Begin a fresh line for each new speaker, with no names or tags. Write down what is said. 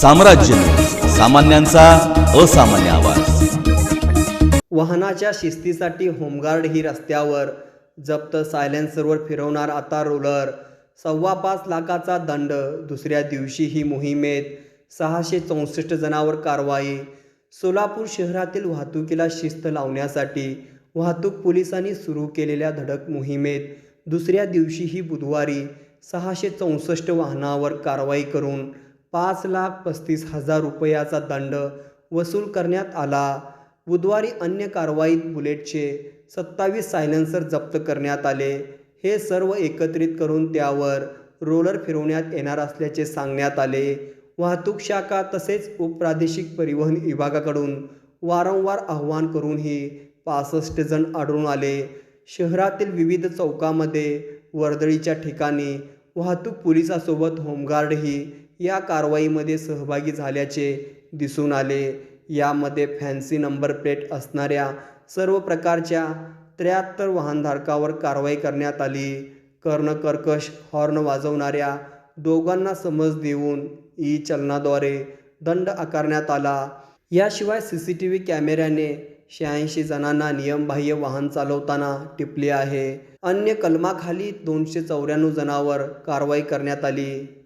साम्राज्य. सामान्यांचा असामान्य आवाज.
वाहनाच्या शिस्तीसाठी होमगार्ड ही रस्त्यावर जप्त सायलेन्सरवर फिरवणार आता रोलर. सव्वा पाच लाखाचा दंड. दुसऱ्या दिवशी ही मोहिमेत सहाशे चौसष्ट जणांवर कारवाई. सोलापूर शहरातील वाहतुकीला शिस्त लावण्यासाठी वाहतूक पोलिसांनी सुरू केलेल्या धडक मोहिमेत दुसऱ्या दिवशीही बुधवारी सहाशे चौसष्ट वाहनावर कारवाई करून पाच लाख पस्तीस हजार रुपयाचा दंड वसूल करण्यात आला. बुधवारी अन्य कारवाईत बुलेटचे सत्तावीस सायलेन्सर जप्त करण्यात आले. हे सर्व एकत्रित करून त्यावर रोलर फिरवण्यात येणार असल्याचे सांगण्यात आले. वाहतूक शाखा तसेच उपप्रादेशिक परिवहन विभागाकडून वारंवार आव्हान करूनही पासष्ट जण आढळून आले. शहरातील विविध चौकामध्ये वर्दळीच्या ठिकाणी वाहतूक पोलिसासोबत होमगार्डही या कारवाईमध्ये सहभागी झाल्याचे दिसून आले. यामध्ये फॅन्सी नंबर प्लेट असणाऱ्या सर्व प्रकारच्या त्र्याहत्तर वाहनधारकावर कारवाई करण्यात आली. कर्णकर्कश हॉर्न वाजवणाऱ्या दोघांना समज देऊन ई चलनाद्वारे दंड आकारण्यात आला. याशिवाय सी सी टी व्ही कॅमेऱ्याने शहाऐंशी जणांना नियमबाह्य वाहन चालवताना टिपले आहे. अन्य कलमाखाली दोनशे चौऱ्याण्णव जणांवर कारवाई करण्यात आली.